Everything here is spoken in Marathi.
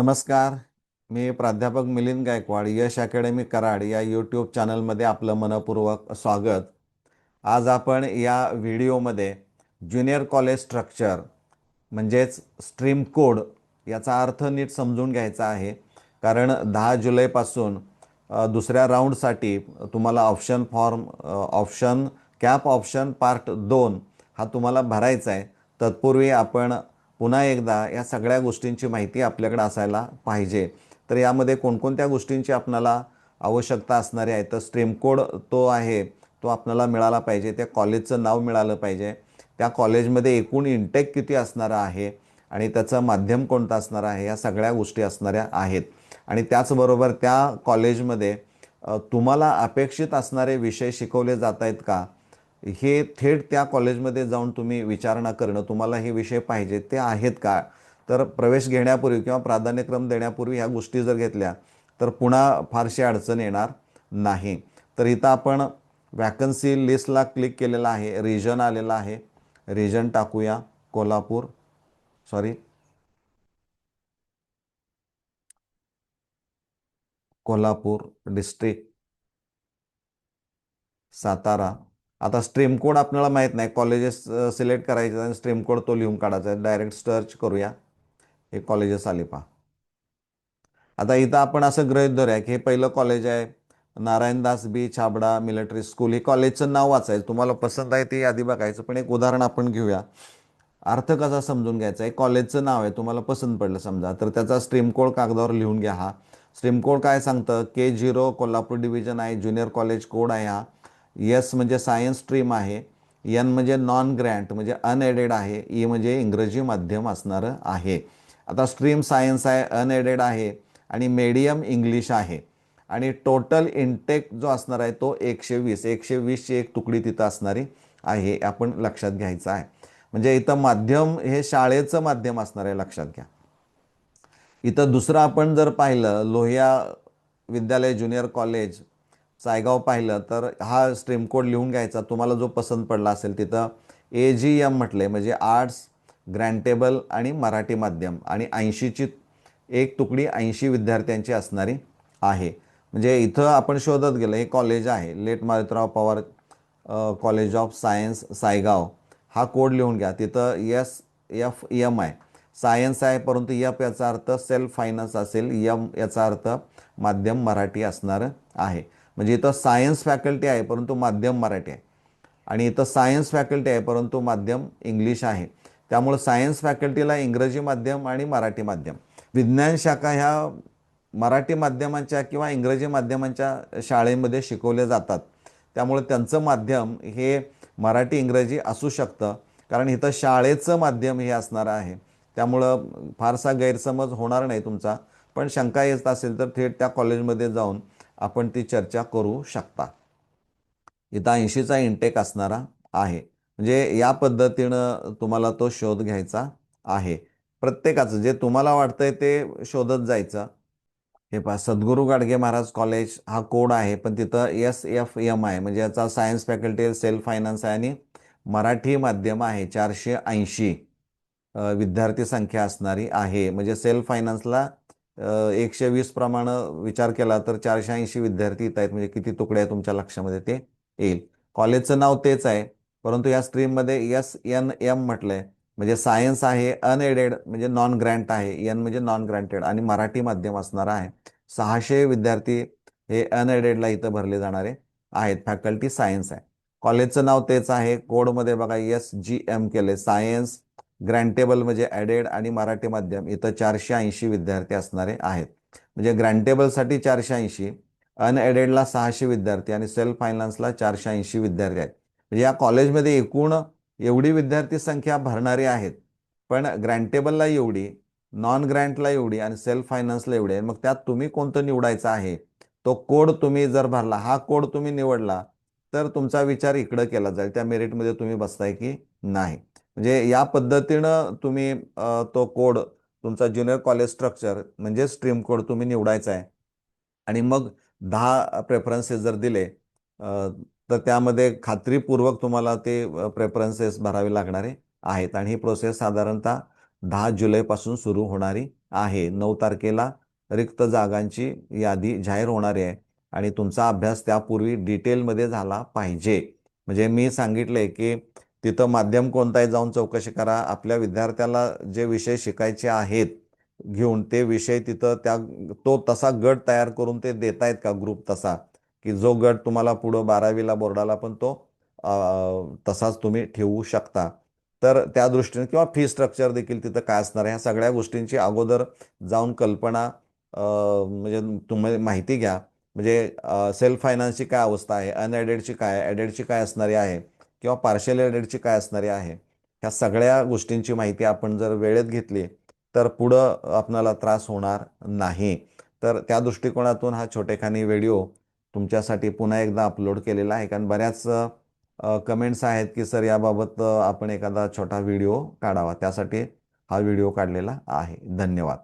नमस्कार. मी प्राध्यापक मिलिंद गायकवाड यश अकॅडमी कराड या यूट्यूब चॅनलमध्ये आपलं मनपूर्वक स्वागत. आज आपण या व्हिडिओमध्ये ज्युनियर कॉलेज स्ट्रक्चर म्हणजेच स्ट्रीम कोड याचा अर्थ नीट समजून घ्यायचा आहे. कारण दहा जुलैपासून दुसऱ्या राऊंडसाठी तुम्हाला option form option CAP option part दोन हा तुम्हाला भरायचा आहे. तत्पूर्वी आपण पुन्हा एकदा या सगळ्या गोष्टींची माहिती आपल्याकडे असायला पाहिजे. तर यामध्ये कोणकोणत्या गोष्टींची आपणाला आवश्यकता असणारी आहे? तर स्ट्रीम कोड तो आहे तो आपल्याला मिळाला पाहिजे. त्या कॉलेजचं नाव मिळालं पाहिजे. त्या कॉलेजमध्ये एकूण इंटेक किती असणारं आहे आणि त्याचं माध्यम कोणतं असणार आहे? या सगळ्या गोष्टी असणाऱ्या आहेत. आणि त्याचबरोबर त्या कॉलेजमध्ये तुम्हाला अपेक्षित असणारे विषय शिकवले जात आहेत का? हे थेट त्या कॉलेजमध्ये जाऊन तुम्ही विचारणा करणं तुम्हाला हे विषय पाहिजे ते आहेत का? तर प्रवेश घेण्यापूर्वी किंवा प्राधान्यक्रम देण्यापूर्वी ह्या गोष्टी जर घेतल्या तर पुन्हा फारशी अडचण येणार नाही. तर इथं आपण वॅकन्सी लिस्टला क्लिक केलेलं आहे रिजन आलेला आहे. रिजन टाकूया Kolhapur. Sorry Kolhapur district Satara. आता स्ट्रीम कोड आपल्याला माहीत नाही. कॉलेजेस सिलेक्ट करायचे आणि स्ट्रीम कोड तो लिहून काढायचा आहे. डायरेक्ट सर्च करूया. हे कॉलेजेस आले पहा. आता इथं आपण असं गृहित धरूया की हे पहिलं कॉलेज आहे. Narayandas B Chhabda military school हे कॉलेजचं नाव वाचायचं. तुम्हाला पसंत आहे ते यादी बघायचं. पण एक उदाहरण आपण घेऊया. अर्थ कसा समजून घ्यायचा? आहे कॉलेजचं नाव आहे. तुम्हाला पसंत पडलं समजा. तर त्याचा स्ट्रीम कोड कागदावर लिहून घ्या हा. स्ट्रीम कोड काय सांगतं? के झिरो कोल्हापूर डिव्हिजन आहे. ज्युनियर कॉलेज कोड आहे हा? एस म्हणजे सायन्स स्ट्रीम आहे एन म्हणजे नॉन ग्रँट म्हणजे अनएडेड आहे ई म्हणजे इंग्रजी माध्यम असणारं आहे. आता स्ट्रीम सायन्स आहे अनएडेड आहे आणि मीडियम इंग्लिश आहे. आणि टोटल इंटेक जो असणार आहे तो एकशे वीस एकशे वीसची एक तुकडी तिथं असणारी आहे आपण लक्षात घ्यायचं आहे. म्हणजे इथं माध्यम हे शाळेचं माध्यम असणार आहे लक्षात घ्या. इथं दुसरं आपण जर पाहिलं लोहिया विद्यालय ज्युनियर कॉलेज सायगाव पाहिलं तर हा स्ट्रीम कोड लिहून घ्यायचा. तुम्हाला जो पसंत पडला असेल तिथं ए जी एम म्हटले म्हणजे आर्ट्स ग्रँटेबल आणि मराठी माध्यम. आणि ऐंशीची एक तुकडी ऐंशी विद्यार्थ्यांची असणारी आहे. म्हणजे इथं आपण शोधत गेलं हे कॉलेज आहे. Late Marutrao Pawar college of science Saygaon. हा कोड लिहून घ्या. तिथं एस एफ एम आहे. सायन्स आहे परंतु एफ याचा अर्थ सेल्फ फायनान्स असेल. यम याचा अर्थ माध्यम मराठी असणारं आहे. म्हणजे इथं सायन्स फॅकल्टी आहे परंतु माध्यम मराठी आहे. आणि इथं सायन्स फॅकल्टी आहे परंतु माध्यम इंग्लिश आहे. त्यामुळं सायन्स फॅकल्टीला इंग्रजी माध्यम आणि मराठी माध्यम. विज्ञान शाखा ह्या मराठी माध्यमांच्या किंवा इंग्रजी माध्यमांच्या शाळेमध्ये शिकवले जातात. त्यामुळे त्यांचं माध्यम हे मराठी इंग्रजी असू शकतं. कारण इथं शाळेचं माध्यम हे असणार आहे. त्यामुळं फारसा गैरसमज होणार नाही तुमचा. पण शंका येत असेल तर थेट त्या कॉलेजमध्ये जाऊन आपण ती चर्चा करू शकता. इथं ऐंशीचा इंटेक असणारा आहे. म्हणजे या पद्धतीनं तुम्हाला तो शोध घ्यायचा आहे. प्रत्येकाचं जे तुम्हाला वाटतंय ते शोधत जायचं. हे पहा सद्गुरू गाडगे महाराज कॉलेज हा कोड आहे पण तिथं एस एफ एम आहे म्हणजे याचा सायन्स फॅकल्टी सेल्फ फायनान्स आहे आणि मराठी माध्यम आहे. चारशे ऐंशी विद्यार्थी संख्या असणारी आहे. म्हणजे सेल्फ फायनान्सला एकशे वीस प्रमाणे विचार केला तर चारशे ऐंशी विद्यार्थी येत आहेत. म्हणजे किती तुकडे आहे तुमच्या लक्षामध्ये ते येईल. कॉलेजचं नाव तेच आहे. परंतु या स्ट्रीममध्ये एस एन एम म्हटलंय. म्हणजे सायन्स आहे अनएडेड म्हणजे नॉन ग्रँट आहे. एन म्हणजे नॉन ग्रँटेड आणि मराठी माध्यम असणार आहे. सहाशे विद्यार्थी हे अनएडेडला इथं भरले जाणारे आहेत. फॅकल्टी सायन्स आहे. कॉलेजचं नाव तेच आहे. कोडमध्ये बघा एस जी एम केले सायन्स ग्रँटेबल म्हणजे ॲडेड आणि मराठी माध्यम इथं चारशे ऐंशी विद्यार्थी असणारे आहेत. म्हणजे ग्रँटेबलसाठी चारशे ऐंशी अनएडेडला सहाशे विद्यार्थी आणि सेल्फ फायनान्सला चारशे ऐंशी विद्यार्थी आहेत. म्हणजे या कॉलेजमध्ये एकूण एवढी विद्यार्थी संख्या भरणारी आहेत. पण ग्रँटेबलला एवढी नॉन ग्रँटला एवढी आणि सेल्फ फायनान्सला एवढी आहे. मग त्यात तुम्ही कोणतं निवडायचं आहे? तो कोड तुम्ही जर भरला हा कोड तुम्ही निवडला तर तुमचा विचार इकडं केला जाईल. त्या मेरिटमध्ये तुम्ही बसताय की नाही. म्हणजे या पद्धतीनं तुम्ही तो कोड तुमचा ज्युनियर कॉलेज स्ट्रक्चर म्हणजे स्ट्रीम कोड तुम्ही निवडायचा आहे. आणि मग दहा प्रेफरन्सेस जर दिले तर त्यामध्ये खात्रीपूर्वक तुम्हाला ते प्रेफरन्सेस भरावे लागणारे आहेत. आणि ही प्रोसेस साधारणतः दहा जुलैपासून सुरू होणारी आहे. नऊ तारखेला रिक्त जागांची यादी जाहीर होणारी आहे आणि तुमचा अभ्यास त्यापूर्वी डिटेलमध्ये झाला पाहिजे. म्हणजे मी सांगितले की तिथं माध्यम कोणताही आहे जाऊन चौकशी करा. आपल्या विद्यार्थ्याला जे विषय शिकायचे आहेत घेऊन ते विषय तिथं त्या तो तसा गट तयार करून ते देत आहेत का ग्रुप तसा? की जो गट तुम्हाला पुढं बारावीला बोर्डाला पण तो तसाच तुम्ही ठेवू शकता. तर त्या दृष्टीने किंवा फी स्ट्रक्चर देखील तिथं काय असणार आहे? ह्या सगळ्या गोष्टींची अगोदर जाऊन कल्पना म्हणजे तुम्ही माहिती घ्या. म्हणजे सेल्फ फायनान्सची काय अवस्था आहे? अनएडेडची काय? ॲडेडची काय असणारी आहे? किंवा पार्शल एडेडची काय असणारी आहे ह्या सगळ्या गोष्टींची माहिती आपण जर वेळेत घेतली तर पुढं आपणाला त्रास होणार नाही. तर त्या दृष्टिकोनातून हा छोटेखानी व्हिडिओ तुमच्यासाठी पुन्हा एकदा अपलोड केलेला आहे. कारण बऱ्याच कमेंट्स आहेत की सर याबाबत आपण एखादा छोटा व्हिडिओ काढावा. त्यासाठी हा व्हिडिओ काढलेला आहे. धन्यवाद.